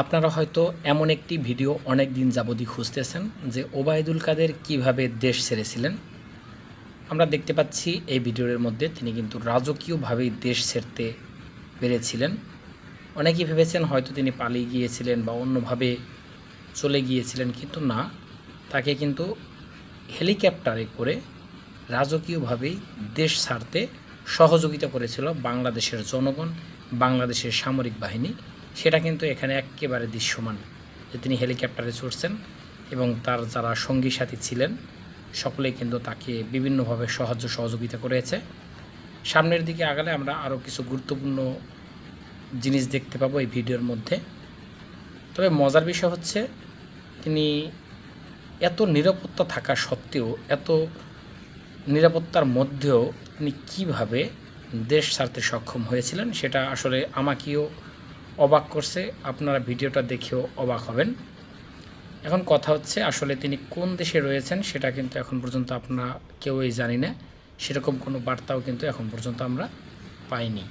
আপনারা হয়তো এমন একটি ভিডিও অনেক দিন যাবতই খুঁজতেছেন যে ওবায়দুল কাদের কীভাবে দেশ ছেড়েছিলেন। আমরা দেখতে পাচ্ছি এই ভিডিওর মধ্যে তিনি কিন্তু রাজকীয়ভাবেই দেশ ছেড়তে পেরেছিলেন। অনেকেই ভেবেছেন হয়তো তিনি পালিয়ে গিয়েছিলেন বা অন্যভাবে চলে গিয়েছিলেন, কিন্তু না। তাকে কিন্তু হেলিকপ্টারে করে রাজকীয়ভাবেই দেশ ছাড়তে সহযোগিতা করেছিল বাংলাদেশের জনগণ, বাংলাদেশের সামরিক বাহিনী। সেটা কিন্তু এখানে একেবারে দৃশ্যমান যে তিনি হেলিকপ্টারে চড়ছেন এবং তার যারা সঙ্গী সাথী ছিলেন, সকলেই কিন্তু তাকে বিভিন্নভাবে সাহায্য সহযোগিতা করেছে। সামনের দিকে আগালে আমরা আরও কিছু গুরুত্বপূর্ণ জিনিস দেখতে পাবো এই ভিডিওর মধ্যে। তবে মজার বিষয় হচ্ছে, তিনি এত নিরাপত্তা থাকা সত্ত্বেও, এত নিরাপত্তার মধ্যেও তিনি কীভাবে দেশ ছাড়তে সক্ষম হয়েছিলেন, সেটা আসলে আমাকেও অবাক করছে, আপনারা ভিডিওটা দেখেও অবাক হবেন। এখন কথা হচ্ছে, আসলে তিনি কোন দেশে রয়েছেন সেটা কিন্তু এখন পর্যন্ত আপনারা কেউই জানি না। সেরকম কোনো বার্তাও কিন্তু এখন পর্যন্ত আমরা পাইনি।